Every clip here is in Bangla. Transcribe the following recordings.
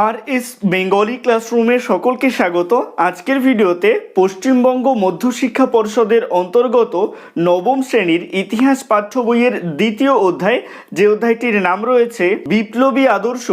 আর এস বেঙ্গলি ক্লাসরুমে সকলকে স্বাগত। আজকের ভিডিওতে পশ্চিমবঙ্গ মধ্যশিক্ষা পর্ষদের অন্তর্গত নবম শ্রেণির ইতিহাস পাঠ্য বইয়ের দ্বিতীয় অধ্যায়, যে অধ্যায়টির নাম রয়েছে বিপ্লবী আদর্শ,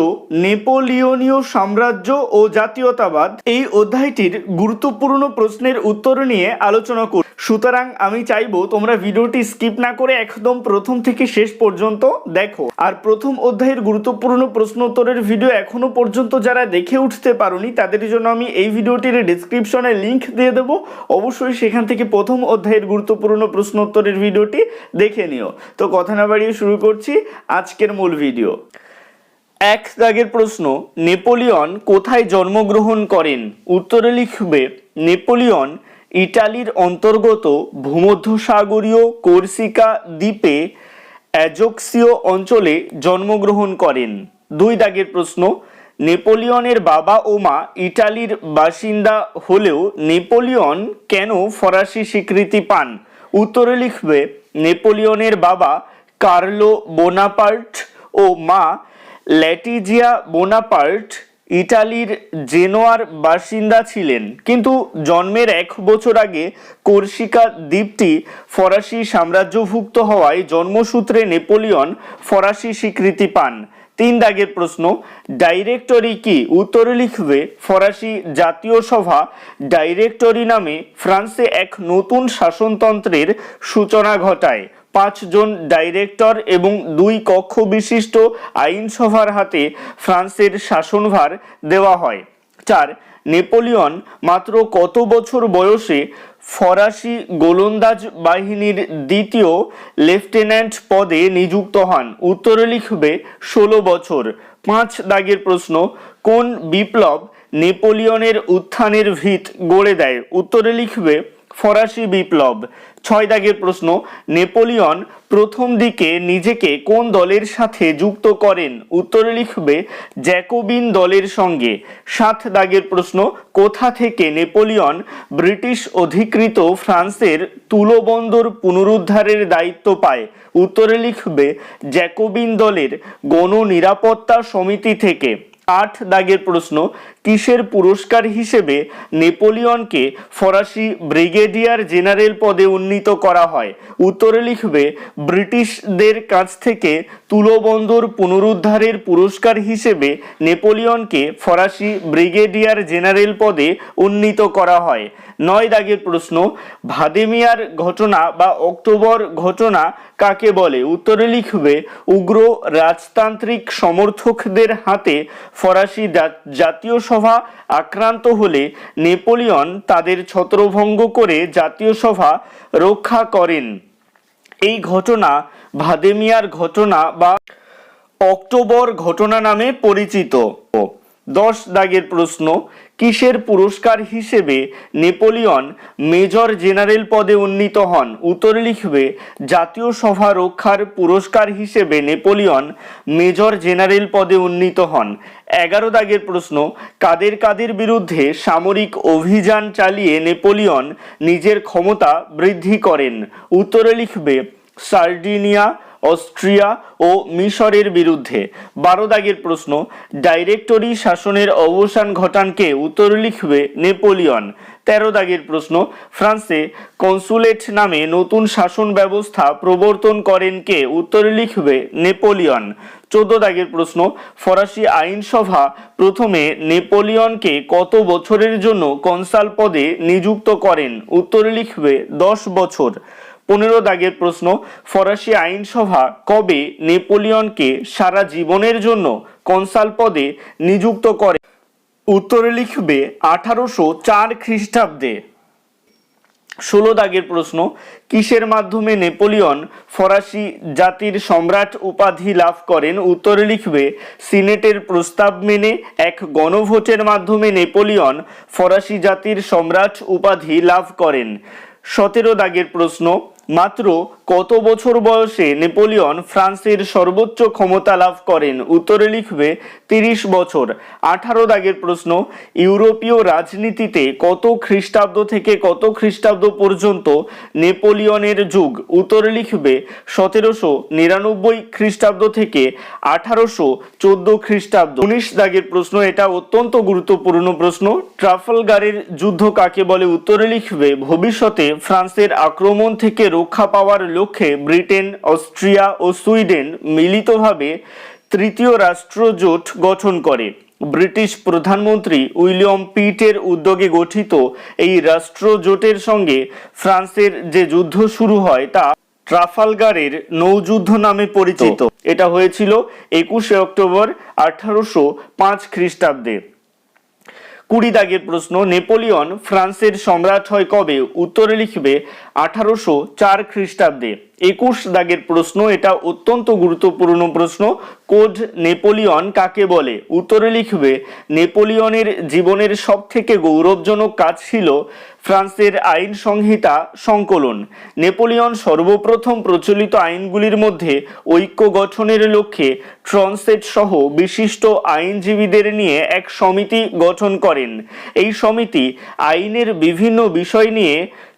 নেপোলিয়নীয় সাম্রাজ্য ও জাতীয়তাবাদ, এই অধ্যায়টির গুরুত্বপূর্ণ প্রশ্নের উত্তর নিয়ে আলোচনা করব সুতরাং আমি চাইব তোমরা ভিডিওটি স্কিপ না করে একদম প্রথম থেকে শেষ পর্যন্ত দেখো। আর প্রথম অধ্যায়ের গুরুত্বপূর্ণ প্রশ্ন উত্তরের ভিডিও এখনও পর্যন্ত যারা দেখে উঠতে পারোনি, তাদের জন্য আমি এই ভিডিওটির ডিসক্রিপশনে লিংক দিয়ে দেবো। অবশ্যই সেখান থেকে প্রথম অধ্যায়ের গুরুত্বপূর্ণ প্রশ্ন উত্তরের ভিডিওটি দেখে নিও। তো কথা না বাড়িয়ে শুরু করছি আজকের মূল ভিডিও। এক দাগের প্রশ্ন, নেপোলিয়ন কোথায় জন্মগ্রহণ করেন? উত্তরে লিখবে, নেপোলিয়ন ইটালির অন্তর্গত ভূমধ্যসাগরীয় কোর্সিকা দ্বীপে অ্যাজোক্সীয় অঞ্চলে জন্মগ্রহণ করেন। দুই দাগের প্রশ্ন নেপোলিয়নের বাবা ও মা ইটালির বাসিন্দা হলেও নেপোলিয়ন কেন ফরাসি স্বীকৃতি পান? উত্তরে লিখবে, নেপোলিয়নের বাবা কার্লো বোনাপার্ট ও মা ল্যাটিজিয়া বোনাপার্ট ইটালির জেনোয়ার বাসিন্দা ছিলেন। কিন্তু জন্মের এক বছর আগে কোর্সিকা দ্বীপটি ফরাসি সাম্রাজ্যভুক্ত হওয়ায় জন্মসূত্রে নেপোলিয়ন ফরাসি স্বীকৃতি পান। তিন দাগের প্রশ্ন, ডাইরেক্টরি কি উত্তরে লিখবে ফরাসি জাতীয় সভা? ডাইরেক্টরি নামে ফ্রান্সে এক নতুন শাসনতন্ত্রের সূচনা ঘটায়। পাঁচজন ডাইরেক্টর এবং দুই কক্ষ বিশিষ্ট আইনসভার হাতে ফ্রান্সের শাসনভার দেওয়া হয়। চার নেপোলিয়ন মাত্র কত বছর বয়সে ফরাসি গোলন্দাজ বাহিনীর দ্বিতীয় লেফটেন্যান্ট পদে নিযুক্ত হন? উত্তরে লিখবে ষোলো বছর। পাঁচ দাগের প্রশ্ন, কোন বিপ্লব নেপোলিয়নের উত্থানের ভিত গড়ে দেয়? উত্তরে লিখবে ফরাসি বিপ্লব। ছয় দাগের প্রশ্ন, নেপোলিয়ন প্রথম দিকে নিজেকে কোন দলের সাথে যুক্ত করেন? উত্তরে লিখবে, জ্যাকোবিন দলের সঙ্গে। সাত দাগের প্রশ্ন, কোথা থেকে নেপোলিয়ন ব্রিটিশ অধিকৃত ফ্রান্সের তুলোবন্দর পুনরুদ্ধারের দায়িত্ব পায়? উত্তরে লিখবে, জ্যাকোবিন দলের গণ নিরাপত্তা সমিতি থেকে। আট দাগের প্রশ্ন কিসের পুরস্কার হিসেবে নেপোলিয়নকে ফরাসি ব্রিগেডিয়ার জেনারেল পদে উন্নীত করা হয়? উত্তরে লিখবে, ব্রিটিশদের কাছ থেকে তুলোবন্দর পুনরুদ্ধারের পুরস্কার হিসেবে নেপোলিয়নকে ফরাসি ব্রিগেডিয়ার জেনারেল পদে উন্নীত করা হয়। নয় দাগের প্রশ্ন, ভাদেমিয়ার ঘটনা বা অক্টোবর ঘটনা কাকে বলে? উত্তরে লিখবে, উগ্র রাজতান্ত্রিক সমর্থকদের হাতে ফরাসি জাতীয় সভা আক্রান্ত হলে নেপোলিয়ন তাদের ছত্রভঙ্গ করে জাতীয় সভা রক্ষা করেন। এই ঘটনা ভাদেমিয়ার ঘটনা বা অক্টোবর ঘটনা নামে পরিচিত। দশ দাগের প্রশ্ন, কিসের পুরস্কার হিসেবে নেপোলিয়ন মেজর জেনারেল পদে উন্নীত হন? উত্তর লিখবে, জাতীয় সভা রক্ষার পুরস্কার হিসেবে নেপোলিয়ন মেজর জেনারেল পদে উন্নীত হন। এগারো দাগের প্রশ্ন, কাদের কাদের বিরুদ্ধে সামরিক অভিযান চালিয়ে নেপোলিয়ন নিজের ক্ষমতা বৃদ্ধি করেন? উত্তরে লিখবে, সার্ডিনিয়া, অস্ট্রিয়া ও মিশরের বিরুদ্ধে। বারো দাগের প্রশ্ন, ডাইরেক্টরি শাসনের অবসান ঘটানকে উত্তর লিখবে নেপোলিয়ন। তেরো দাগের প্রশ্ন, ফ্রান্সে কনসুলেট নামে নতুন শাসন ব্যবস্থা প্রবর্তন করেন কে উত্তর লিখবে নেপোলিয়ন। চোদ্দ দাগের প্রশ্ন, ফরাসি আইনসভা প্রথমে নেপোলিয়নকে কত বছরের জন্য কনসাল পদে নিযুক্ত করেন? উত্তরে লিখবে, দশ বছর। পনেরো দাগের প্রশ্ন, ফরাসি আইনসভা কবে নেপোলিয়নকে সারা জীবনের জন্য কনসাল পদে নিযুক্ত করে? উত্তরে লিখবে, আঠারোশো চার খ্রিস্টাব্দে। ষোলো দাগের প্রশ্ন, কিসের মাধ্যমে নেপোলিয়ন ফরাসি জাতির সম্রাট উপাধি লাভ করেন? উত্তরে লিখবে, সিনেটের প্রস্তাব মেনে এক গণভোটের মাধ্যমে নেপোলিয়ন ফরাসি জাতির সম্রাট উপাধি লাভ করেন। সতেরো দাগের প্রশ্ন, মাত্র কত বছর বয়সে নেপোলিয়ন ফ্রান্সের সর্বোচ্চ ক্ষমতা লাভ করেন? উত্তরে লিখবে, তিরিশ বছর। আঠারো দাগের প্রশ্ন, ইউরোপীয় রাজনীতিতে কত খ্রিস্টাব্দ থেকে কত খ্রিস্টাব্দ পর্যন্ত নেপোলিয়নের যুগ? উত্তরে লিখবে, সতেরোশো নিরানব্বই খ্রিস্টাব্দ থেকে আঠারোশো চোদ্দ খ্রিস্টাব্দ। উনিশ দাগের প্রশ্ন, এটা অত্যন্ত গুরুত্বপূর্ণ প্রশ্ন। ট্রাফলগারের যুদ্ধ কাকে বলে? উত্তরে লিখবে, ভবিষ্যতে ফ্রান্সের আক্রমণ থেকে রক্ষা পাওয়ার লক্ষ্যে ব্রিটেন, অস্ট্রিয়া ও সুইডেন মিলিতভাবে তৃতীয় রাষ্ট্রজোট গঠন করে। ব্রিটিশ প্রধানমন্ত্রী উইলিয়াম পিটের উদ্যোগে গঠিত এই রাষ্ট্রজোটের সঙ্গে ফ্রান্সের যে যুদ্ধ শুরু হয় তা ট্রাফালগারের নৌযুদ্ধ নামে পরিচিত। এটা হয়েছিল একুশে অক্টোবর আঠারোশো পাঁচ খ্রিস্টাব্দে। কুড়ি দাগের প্রশ্ন, নেপোলিয়ন ফ্রান্সের সম্রাট হয় কবে? উত্তরে লিখবে আঠারোশো চার খ্রিস্টাব্দে। একুশ দাগের প্রশ্ন, এটা অত্যন্ত গুরুত্বপূর্ণ প্রশ্ন, কোড নেপোলিয়ন কাকে বলে? উত্তরে লিখবে, নেপোলিয়নের জীবনের সব থেকে গৌরবজনক কাজ ছিল ফ্রান্সের আইন সংহিতা সংকলন। নেপোলিয়ন সর্বপ্রথম প্রচলিত আইনগুলির মধ্যে ঐক্য গঠনের লক্ষ্যে ট্রনসেট সহ বিশিষ্ট আইনজীবীদের নিয়ে এক সমিতি গঠন করেন। এই সমিতি আইনের বিভিন্ন বিষয় নিয়ে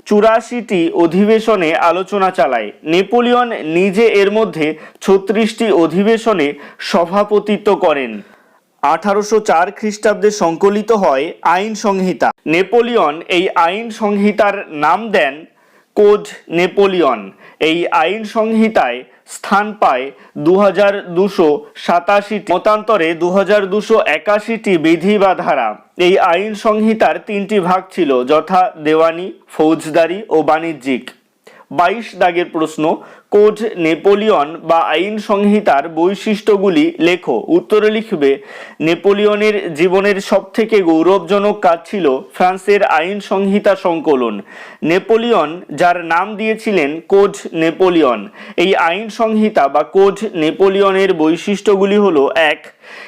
চুরাশিটি অধিবেশনে আলোচনা চালায়। নেপোলিয়ন নিজে এর মধ্যে ছত্রিশটি অধিবেশনে সভাপতিত্ব করেন। আঠারোশো চার খ্রিস্টাব্দে সংকলিত হয় আইন সংহিতা। নেপোলিয়ন এই আইন সংহিতার নাম দেন কোড নেপোলিয়ন। এই আইন সংহিতায় স্থান পায় দু হাজার দুশো সাতাশিটি মতান্তরে দু হাজার দুশো একাশিটি বিধি বা ধারা। এই আইন সংহিতার তিনটি ভাগ ছিল, যথা দেওয়ানি, ফৌজদারি ও বাণিজ্যিক। বাইশ দাগের প্রশ্ন, কোড নেপোলিয়ন বা আইন সংহিতার বৈশিষ্ট্যগুলি লেখো। উত্তরে লিখবে, নেপোলিয়নের জীবনের সবথেকে গৌরবজনক কাজ ছিল ফ্রান্সের আইন সংহিতা সংকলন। নেপোলিয়ন, যার নাম দিয়েছিলেন কোড নেপোলিয়ন। এই আইন সংহিতা বা কোড নেপোলিয়নের বৈশিষ্ট্যগুলি হলো, এক,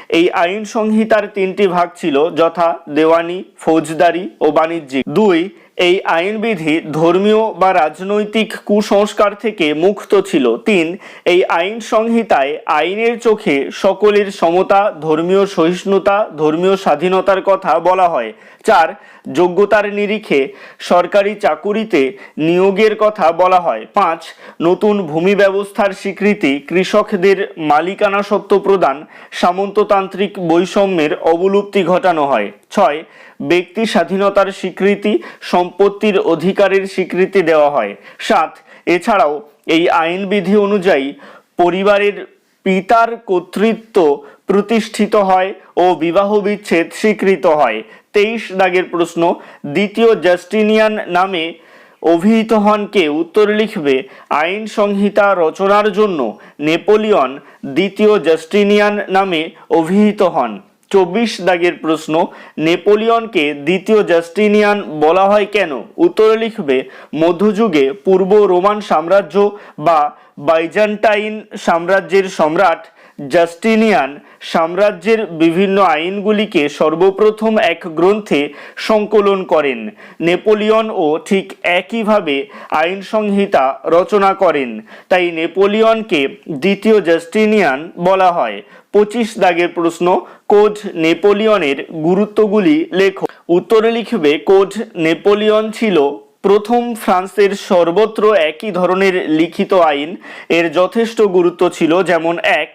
এই আইন সংহিতার তিনটি ভাগ ছিল, যথা দেওয়ানি, ফৌজদারি ও বাণিজ্যিক। দুই এই আইনবিধি ধর্মীয় বা রাজনৈতিক কুসংস্কার থেকে মুক্ত ছিল। তিন, এই আইন সংহিতায় আইনের চোখে সকলের সমতা, ধর্মীয় সহিষ্ণুতা, ধর্মীয় স্বাধীনতার কথা বলা হয়। চার, যোগ্যতার নিরিখে সরকারি চাকুরিতে নিয়োগের কথা বলা হয়। পাঁচ, নতুন ভূমি ব্যবস্থার স্বীকৃতি কৃষকদের মালিকানা সত্ত্ব প্রদান, সামন্ততান্ত্রিক বৈষম্যের অবলুপ্তি ঘটানো হয়। ছয় ব্যক্তি স্বাধীনতার স্বীকৃতি, সম্পত্তির অধিকারের স্বীকৃতি দেওয়া হয়। সাত, এছাড়াও এই আইনবিধি অনুযায়ী পরিবারের পিতার কর্তৃত্ব প্রতিষ্ঠিত হয় ও বিবাহ বিচ্ছেদ স্বীকৃত হয়। তেইশ দাগের প্রশ্ন, দ্বিতীয় জাস্টিনিয়ান নামে অভিহিত হন কে? উত্তর লিখবে, আইন সংহিতা রচনার জন্য নেপোলিয়ন দ্বিতীয় জাস্টিনিয়ান নামে অভিহিত হন। চব্বিশ দাগের প্রশ্ন, নেপোলিয়নকে দ্বিতীয় জাস্টিনিয়ান বলা হয় কেন? উত্তরে লিখবে, মধ্যযুগে পূর্ব রোমান সাম্রাজ্য বা বাইজান্টাইন সাম্রাজ্যের সম্রাট জাস্টিনিয়ান সাম্রাজ্যের বিভিন্ন আইনগুলিকে সর্বপ্রথম এক গ্রন্থে সংকলন করেন। নেপোলিয়নও ঠিক একইভাবে আইন সংহিতা রচনা করেন। তাই নেপোলিয়নকে দ্বিতীয় জাস্টিনিয়ান বলা হয়। পঁচিশ দাগের প্রশ্ন, কোড নেপোলিয়নের গুরুত্বগুলি লেখো। উত্তরে লিখবে, কোড নেপোলিয়ন ছিল প্রথম ফ্রান্সের সর্বত্র একই ধরনের লিখিত আইন। এর যথেষ্ট গুরুত্ব ছিল যেমন এক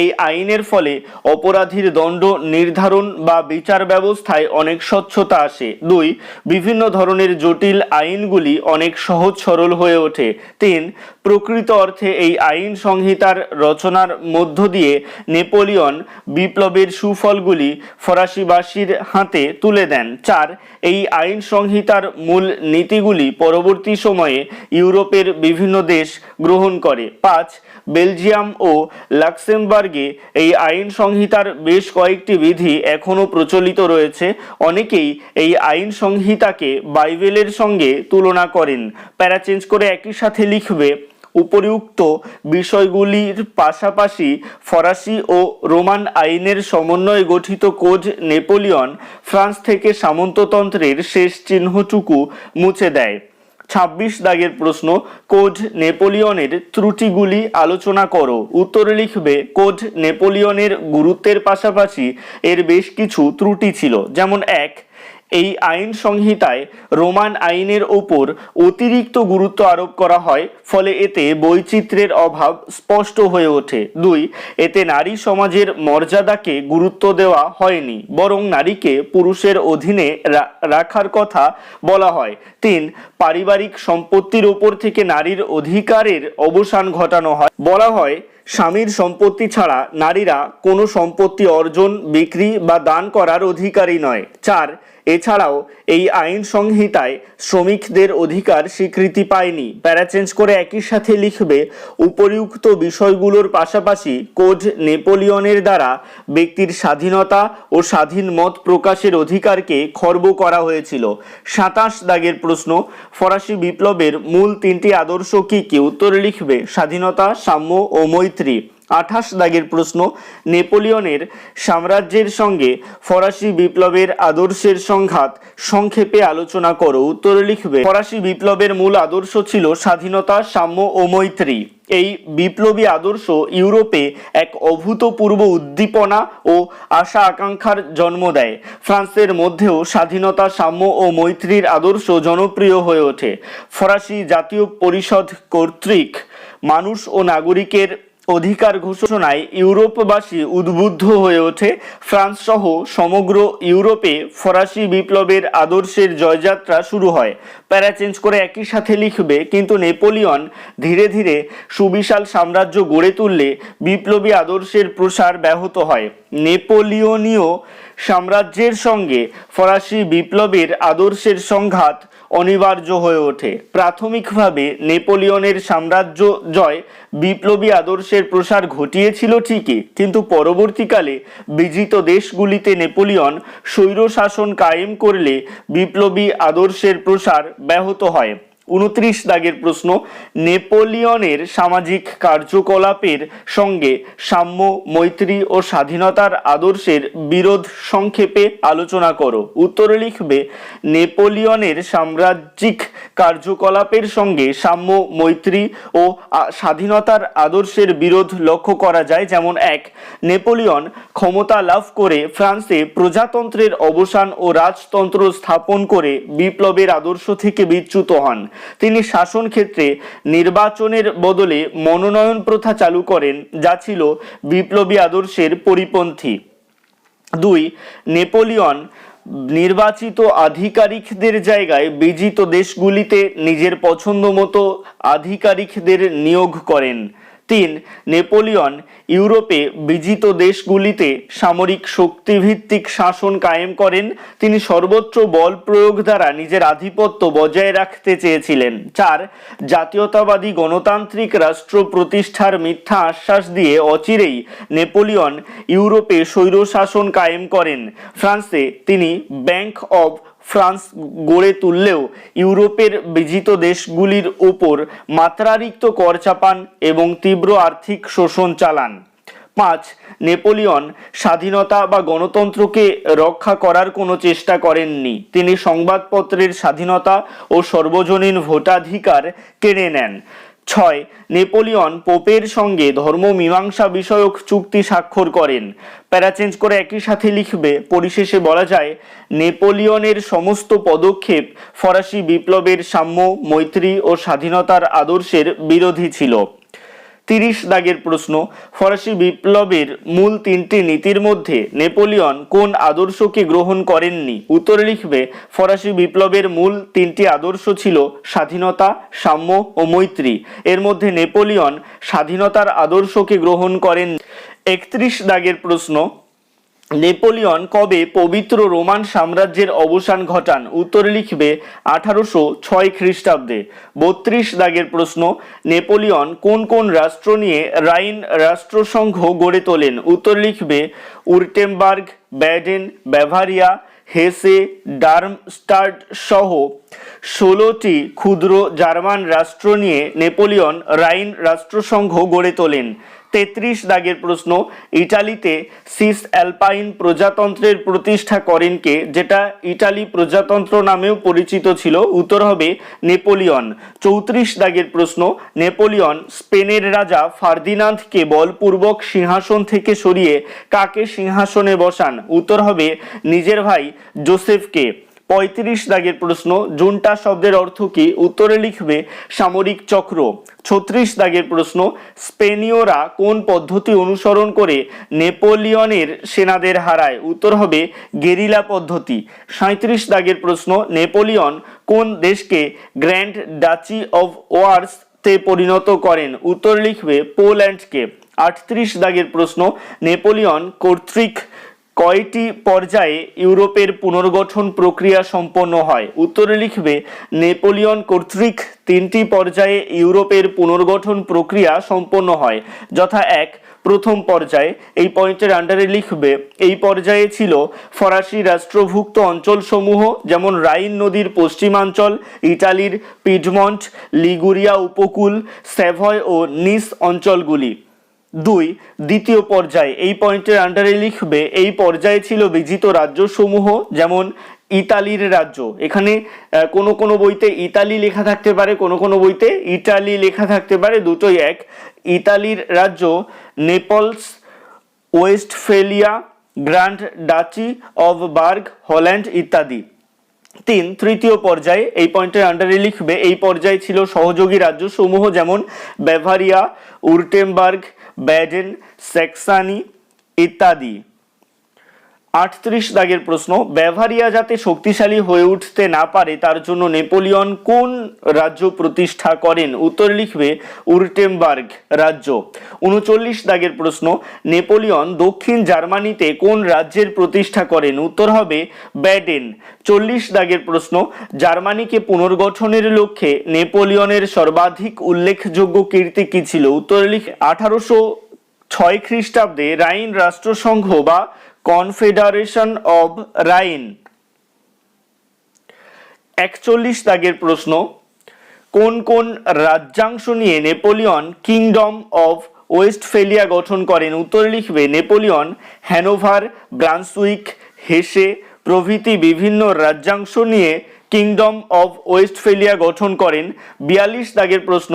এই আইনের ফলে অপরাধীর দণ্ড নির্ধারণ বা বিচার ব্যবস্থায় অনেক স্বচ্ছতা আসে। দুই, বিভিন্ন ধরনের জটিল আইনগুলি অনেক সহজ সরল হয়ে ওঠে। তিন, প্রকৃত অর্থে এই আইন সংহিতার রচনার মধ্য দিয়ে নেপোলিয়ন বিপ্লবের সুফলগুলি ফরাসিবাসীর হাতে তুলে দেন। চার, এই আইন সংহিতার মূল নীতিগুলি পরবর্তী সময়ে ইউরোপের বিভিন্ন দেশ গ্রহণ করে। পাঁচ বেলজিয়াম ও লাক্সেমবার্গে এই আইন সংহিতার বেশ কয়েকটি বিধি এখনও প্রচলিত রয়েছে। অনেকেই এই আইন সংহিতাকে বাইবেলের সঙ্গে তুলনা করেন। প্যারা চেঞ্জ করে একই সাথে লিখবে, উপরিউক্ত বিষয়গুলির পাশাপাশি ফরাসি ও রোমান আইনের সমন্বয়ে গঠিত কোড নেপোলিয়ন ফ্রান্স থেকে সামন্ততন্ত্রের শেষ চিহ্নটুকু মুছে দেয়। ছাব্বিশ দাগের প্রশ্ন, কোড নেপোলিয়নের ত্রুটিগুলি আলোচনা করো। উত্তর লিখবে, কোড নেপোলিয়নের গুরুত্বের পাশাপাশি এর বেশ কিছু ত্রুটি ছিল, যেমন এক এই আইন সংহিতায় রোমান আইনের ওপর অতিরিক্ত গুরুত্ব আরোপ করা হয়, ফলে এতে বৈচিত্র্যের অভাব স্পষ্ট হয়ে ওঠে। দুই, এতে নারী সমাজের মর্যাদাকে গুরুত্ব দেওয়া হয়নি, বরং নারীকে পুরুষের অধীনে রাখার কথা বলা হয়। তিন, পারিবারিক সম্পত্তির ওপর থেকে নারীর অধিকারের অবসান ঘটানো হয়। বলা হয়, স্বামীর সম্পত্তি ছাড়া নারীরা কোনো সম্পত্তি অর্জন, বিক্রি বা দান করার অধিকারী নয়। চার এছাড়াও এই আইন সংহিতায় শ্রমিকদের অধিকার স্বীকৃতি পায়নি। প্যারাচেঞ্জ করে একই সাথে লিখবে, উপরিউক্ত বিষয়গুলোর পাশাপাশি কোড নেপোলিয়নের দ্বারা ব্যক্তির স্বাধীনতা ও স্বাধীন মত প্রকাশের অধিকারকে খর্ব করা হয়েছিল। সাতাশ দাগের প্রশ্ন, ফরাসি বিপ্লবের মূল তিনটি আদর্শ কি কি? উত্তর লিখবে, স্বাধীনতা, সাম্য ও মৈত্রী। আঠাশ দাগের প্রশ্ন, নেপোলিয়নের সাম্রাজ্যের সঙ্গে ফরাসি বিপ্লবের আদর্শের সংঘাত সংক্ষেপে আলোচনা করো, উত্তরে লিখবে, ফরাসি বিপ্লবের মূল আদর্শ ছিল স্বাধীনতা, সাম্য ও মৈত্রী। এই বিপ্লবী আদর্শ ইউরোপে এক অভূতপূর্ব উদ্দীপনা ও আশা আকাঙ্ক্ষার জন্ম দেয়। ফ্রান্সের মধ্যেও স্বাধীনতা, সাম্য ও মৈত্রীর আদর্শ জনপ্রিয় হয়ে ওঠে। ফরাসি জাতীয় পরিষদ কর্তৃক মানুষ ও নাগরিকের অধিকার ঘোষণায় ইউরোপবাসী উদ্বুদ্ধ হয়ে ওঠে। ফ্রান্স সহ সমগ্র ইউরোপে ফরাসি বিপ্লবের আদর্শের জয়যাত্রা শুরু হয়। প্যারা চেঞ্জ করে একই সাথে লিখবে, কিন্তু নেপোলিয়ন ধীরে ধীরে সুবিশাল সাম্রাজ্য গড়ে তুললে বিপ্লবী আদর্শের প্রসার ব্যাহত হয়। নেপোলিয়নীয় সাম্রাজ্যের সঙ্গে ফরাসি বিপ্লবের আদর্শের সংঘাত অনিবার্য হয়ে ওঠে। প্রাথমিকভাবে নেপোলিয়নের সাম্রাজ্য জয় বিপ্লবী আদর্শের প্রসার ঘটিয়েছিল ঠিকই, কিন্তু পরবর্তীকালে বিজিত দেশগুলিতে নেপোলিয়ন স্বৈরশাসন কায়েম করলে বিপ্লবী আদর্শের প্রসার ব্যাহত হয়। উনত্রিশ দাগের প্রশ্ন, নেপোলিয়নের সামাজিক কার্যকলাপের সঙ্গে সাম্য, মৈত্রী ও স্বাধীনতার আদর্শের বিরোধ সংক্ষেপে আলোচনা করো। উত্তরে লিখবে, নেপোলিয়নের সাম্রাজ্যিক কার্যকলাপের সঙ্গে সাম্য, মৈত্রী ও স্বাধীনতার আদর্শের বিরোধ লক্ষ্য করা যায়। যেমন এক, নেপোলিয়ন ক্ষমতা লাভ করে ফ্রান্সে প্রজাতন্ত্রের অবসান ও রাজতন্ত্র স্থাপন করে বিপ্লবের আদর্শ থেকে বিচ্যুত হন। তিনি শাসন ক্ষেত্রে নির্বাচনের বদলে মনোনয়ন প্রথা চালু করেন, যা ছিল বিপ্লবী আদর্শের পরিপন্থী। দুই, নেপোলিয়ন নির্বাচিত আধিকারিকদের জায়গায় বিজিত দেশগুলিতে নিজের পছন্দ মতো আধিকারিকদের নিয়োগ করেন। তিন নেপোলিয়ন, ইউরোপে বিজিত দেশগুলিতে সামরিক শক্তিভিত্তিক শাসন কায়েম করেন। তিনি সর্বোচ্চ বল প্রয়োগ দ্বারা নিজের আধিপত্য বজায় রাখতে চেয়েছিলেন। চার, জাতীয়তাবাদী গণতান্ত্রিক রাষ্ট্র প্রতিষ্ঠার মিথ্যা আশ্বাস দিয়ে অচিরেই নেপোলিয়ন ইউরোপে স্বৈরশাসন কায়েম করেন। ফ্রান্সে তিনি ব্যাংক অব ফ্রান্স গড়ে তুললেও ইউরোপের বিজিত দেশগুলির ওপর মাত্রারিক্ত কর চাপান এবং তীব্র আর্থিক শোষণ চালান। পাঁচ, নেপোলিয়ন স্বাধীনতা বা গণতন্ত্রকে রক্ষা করার কোনো চেষ্টা করেননি। তিনি সংবাদপত্রের স্বাধীনতা ও সর্বজনীন ভোটাধিকার কেড়ে নেন। ছয়, নেপোলিয়ন পোপের সঙ্গে ধর্ম মীমাংসা বিষয়ক চুক্তি স্বাক্ষর করেন। প্যারাচেঞ্জ করে একই সাথে লিখবে। পরিশেষে বলা যায়, নেপোলিয়নের সমস্ত পদক্ষেপ ফরাসি বিপ্লবের সাম্য, মৈত্রী ও স্বাধীনতার আদর্শের বিরোধী ছিল। তিরিশ দাগের প্রশ্ন, ফরাসি বিপ্লবের মূল তিনটি নীতির মধ্যে নেপোলিয়ন কোন আদর্শকে গ্রহণ করেননি? উত্তর লিখবে, ফরাসি বিপ্লবের মূল তিনটি আদর্শ ছিল স্বাধীনতা, সাম্য ও মৈত্রী। এর মধ্যে নেপোলিয়ন স্বাধীনতার আদর্শকে গ্রহণ করেন একত্রিশ দাগের প্রশ্ন নেপোলিয়ন কবে পবিত্র রোমান সাম্রাজ্যের অবসান ঘটান? উত্তর লিখবে আঠারোশো ছয় খ্রিস্টাব্দে। বত্রিশ দাগের প্রশ্ন, নেপোলিয়ন কোন কোন রাষ্ট্র নিয়ে রাইন রাষ্ট্রসংঘ গড়ে তোলেন? উত্তর লিখবে উর্টেমবার্গ, ব্যাডেন, ব্যাভারিয়া, হেসে ডার্মস্টাড সহ ষোলোটি ক্ষুদ্র জার্মান রাষ্ট্র নিয়ে নেপোলিয়ন রাইন রাষ্ট্রসংঘ গড়ে তোলেন। তেত্রিশ দাগের প্রশ্ন, ইটালিতে সিস অ্যালপাইন প্রজাতন্ত্রের প্রতিষ্ঠা করেন কে, যেটা ইটালি প্রজাতন্ত্র নামেও পরিচিত ছিল, উত্তর হবে নেপোলিয়ন। চৌত্রিশ দাগের প্রশ্ন, নেপোলিয়ন স্পেনের রাজা ফার্দিনান্দকে বলপূর্বক সিংহাসন থেকে সরিয়ে কাকে সিংহাসনে বসান? উত্তর হবে নিজের ভাই জোসেফকে পঁয়ত্রিশ দাগের প্রশ্ন, জুনটা শব্দের অর্থ কি? উত্তরে লিখবে সামরিক চক্র। ছত্রিশ দাগের প্রশ্ন, স্পেনীয়রা কোন পদ্ধতি অনুসরণ করে নেপোলিয়নের সেনাদের হারায়? উত্তর হবে গেরিলা পদ্ধতি। সাঁত্রিশ দাগের প্রশ্ন, নেপোলিয়ন কোন দেশকে গ্র্যান্ড ডাচি অফ ওয়ার্স তে পরিণত করেন? উত্তর লিখবে পোল্যান্ডকে। আটত্রিশ দাগের প্রশ্ন, নেপোলিয়ন কর্তৃক কয়টি পর্যায়ে ইউরোপের পুনর্গঠন প্রক্রিয়া সম্পন্ন হয়? উত্তরে লিখবে, নেপোলিয়ন কর্তৃক তিনটি পর্যায়ে ইউরোপের পুনর্গঠন প্রক্রিয়া সম্পন্ন হয়। যথা এক, প্রথম পর্যায়ে, এই পয়েন্টের আন্ডারে লিখবে, এই পর্যায়ে ছিল ফরাসি রাষ্ট্রভুক্ত অঞ্চলসমূহ, যেমন রাইন নদীর পশ্চিমাঞ্চল, ইটালির পিডমন্ট, লিগুরিয়া উপকূল, স্যাভয় ও নিস অঞ্চলগুলি। দুই, দ্বিতীয় পর্যায়ে এই পয়েন্টের আন্ডারে লিখবে, এই পর্যায়ে ছিল বিজিত রাজ্যসমূহ, যেমন ইতালির রাজ্য। এখানে কোনো কোনো বইতে ইতালি লেখা থাকতে পারে, কোনো কোনো বইতে ইটালি লেখা থাকতে পারে, দুটোই এক। ইতালির রাজ্য Naples, Westphalia, grand duchy of Berg, Holland ইত্যাদি। তিন, তৃতীয় পর্যায়ে এই পয়েন্টের আন্ডারে লিখবে, এই পর্যায়ে ছিল সহযোগী রাজ্যসমূহ, যেমন ব্যাভারিয়া, উর্টেমবার্গ ব্যাডেন স্যাক্সানি ইত্যাদি আটত্রিশ দাগের প্রশ্ন, ব্যাভারিয়া যাতে শক্তিশালী হয়ে উঠতে না পারে, তার জন্য নেপোলিয়ন কোন রাজ্য প্রতিষ্ঠা করেন? উত্তর লিখবে উর্টেমবার্গ রাজ্য। উনচল্লিশ দাগের প্রশ্ন, নেপোলিয়ন দক্ষিণ জার্মানিতে কোন রাজ্যের প্রতিষ্ঠা করেন? উত্তর হবে ব্যাডেন। চল্লিশ দাগের প্রশ্ন, জার্মানিকে পুনর্গঠনের লক্ষ্যে নেপোলিয়নের সর্বাধিক উল্লেখযোগ্য কীর্তি কি ছিল? উত্তর লিখে, আঠারোশো ছয় খ্রিস্টাব্দে রাইন রাষ্ট্রসংঘ বা কনফেডারেশন অব রাইন একচল্লিশ দাগের প্রশ্ন, কোন কোন রাজ্যাংশ নিয়ে নেপোলিয়ন কিংডম অব ওয়েস্ট ফেলিয়া গঠন করেন? উত্তরে লিখবে, নেপোলিয়ন, হ্যানোভার, ব্রান্সউইক, হেসে প্রভৃতি বিভিন্ন রাজ্যাংশ নিয়ে কিংডম অফ ওয়েস্টফেলিয়া গঠন করেন। বিয়াল্লিশ দাগের প্রশ্ন,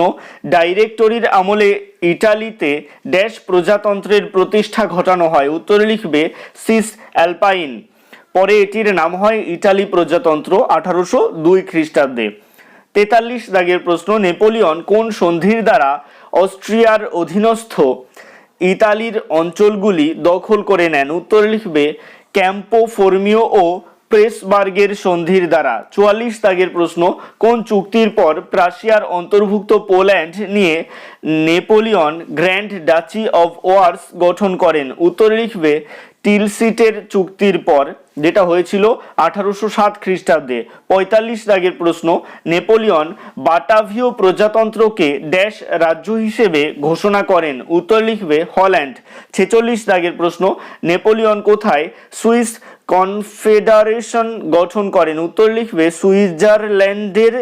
ডাইরেক্টরির আমলে ইটালিতে ড্যাশ প্রজাতন্ত্রের প্রতিষ্ঠা ঘটানো হয়। উত্তরে লিখবে, সিস অ্যালপাইন। পরে এটির নাম হয় ইটালি প্রজাতন্ত্র, আঠারোশো দুই খ্রিস্টাব্দে। তেতাল্লিশ দাগের প্রশ্ন, নেপোলিয়ন কোন সন্ধির দ্বারা অস্ট্রিয়ার অধীনস্থ ইতালির অঞ্চলগুলি দখল করে নেন? উত্তর লিখবে ক্যাম্পো ফর্মিও ও প্রেসবার্গের সন্ধির দ্বারা। চুয়াল্লিশ দাগের প্রশ্ন, কোন চুক্তির পর প্রাশিয়ার অন্তর্ভুক্ত পোল্যান্ড নিয়ে Napoleon grand duchy of Warsaw গঠন করেন। উত্তর লিখবে, টিলসিটের চুক্তির পর, যেটা হয়েছিল আঠারোশো সাত খ্রিস্টাব্দে। পঁয়তাল্লিশ দাগের প্রশ্ন, নেপোলিয়ন বাটাভিও প্রজাতন্ত্রকে ড্যাশ রাজ্য হিসেবে ঘোষণা করেন। উত্তর লিখবে, হল্যান্ড। ছেচল্লিশ দাগের প্রশ্ন, নেপোলিয়ন কোথায়? সুইস কনফেডারেশন গঠন করেন। উত্তর লিখবে, সুইজারল্যান্ডের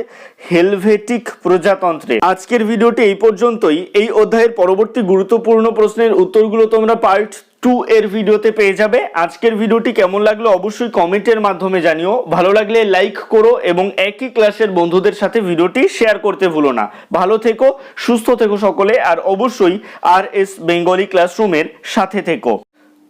হেলভেটিক প্রজাতন্ত্রে। আজকের ভিডিওটি এই পর্যন্তই। এই অধ্যায়ের পরবর্তী গুরুত্বপূর্ণ প্রশ্নের উত্তরগুলো তোমরা পার্ট টু এর ভিডিওতে পেয়ে যাবে। আজকের ভিডিওটি কেমন লাগল অবশ্যই কমেন্টের মাধ্যমে জানিও। ভালো লাগলে লাইক করো এবং একই ক্লাসের বন্ধুদের সাথে ভিডিওটি শেয়ার করতে ভুলো না। ভালো থেকো, সুস্থ থেকো সকলে, আর অবশ্যই আর এস বেঙ্গলি ক্লাসরুমের সাথে থেকো।